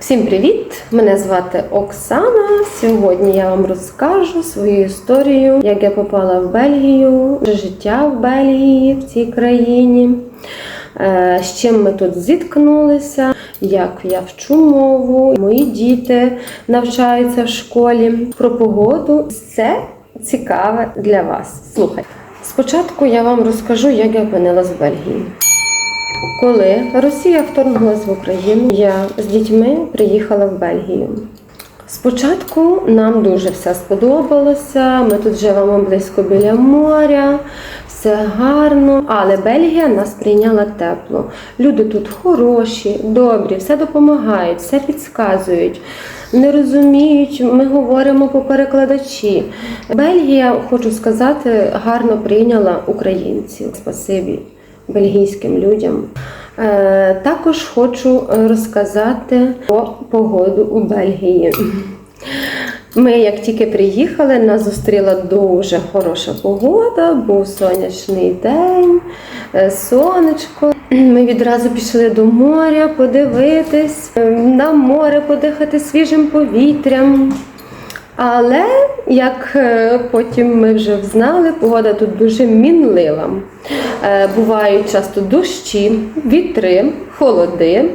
Всім привіт! Мене звати Оксана. Сьогодні я вам розкажу свою історію, як я попала в Бельгію, життя в Бельгії в цій країні, е, з чим ми тут зіткнулися, як я вчу мову, мої діти навчаються в школі. Про погоду все цікаве для вас. Слухайте. Спочатку я вам розкажу, як я опинилась в Бельгії. Коли Росія вторгнулася в Україну, я з дітьми приїхала в Бельгію. Спочатку нам дуже все сподобалося. Ми тут живемо близько біля моря, все гарно. Але Бельгія нас прийняла тепло. Люди тут хороші, добрі, все допомагають, все підказують. Не розуміють, ми говоримо по перекладачі. Бельгія, хочу сказати, гарно прийняла українців. Спасибі бельгійським людям. Е, Також хочу розказати про погоду у Бельгії. Ми, як тільки приїхали, нас зустріла дуже хороша погода, був сонячний день, е, сонечко. Ми відразу пішли до моря подивитись, е, на море подихати свіжим повітрям. Але як е, потім ми вже взнали, погода тут дуже мінлива. Е, Бувають часто дощі, вітри, холоди.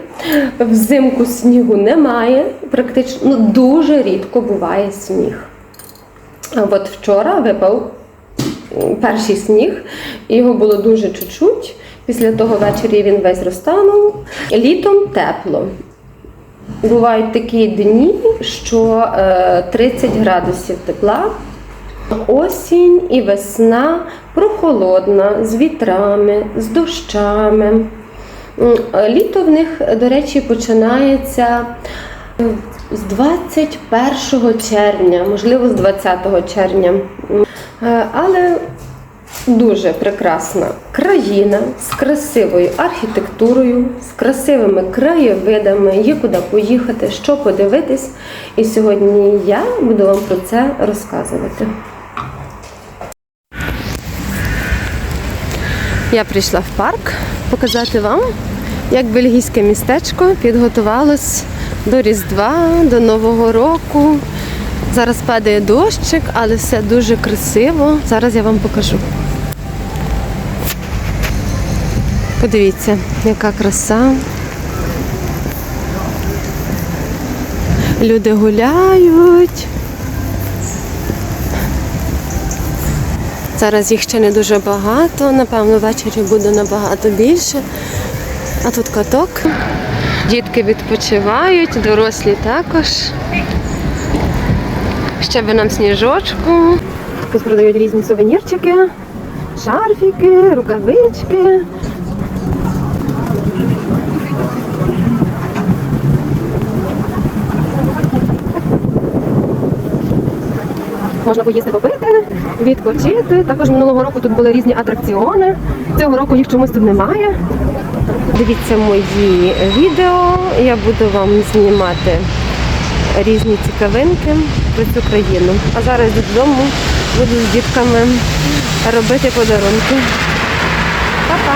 Взимку снігу немає, практично ну, дуже рідко буває сніг. От вчора випав перший сніг, його було дуже чуть-чуть. Після того ввечері він весь розтанув. Літом тепло. Бувають такі дні, що е, 30 градусів тепла. Осінь і весна прохолодна, з вітрами, з дощами. Е, Літо в них, до речі, починається е, з 21 червня, можливо, з 20 червня. Е, Але Дуже прекрасна країна з красивою архітектурою, з красивими краєвидами, є куди поїхати, що подивитись. І сьогодні я буду вам про це розказувати. Я прийшла в парк показати вам, як бельгійське містечко підготувалось до Різдва, до Нового року. Зараз падає дощик, але все дуже красиво. Зараз я вам покажу. Подивіться, яка краса. Люди гуляють. Зараз їх ще не дуже багато, напевно, ввечері буде набагато більше. А тут каток. Дітки відпочивають, дорослі також. Ще би нам сніжочку. Тут продають різні сувенірчики, шарфіки, рукавички. Можна поїсти попити, відпочити. Також минулого року тут були різні атракціони. Цього року їх чомусь тут немає. Дивіться мої відео. Я буду вам знімати різні цікавинки про цю країну. А зараз додому буду з дітками робити подарунки. Па-па!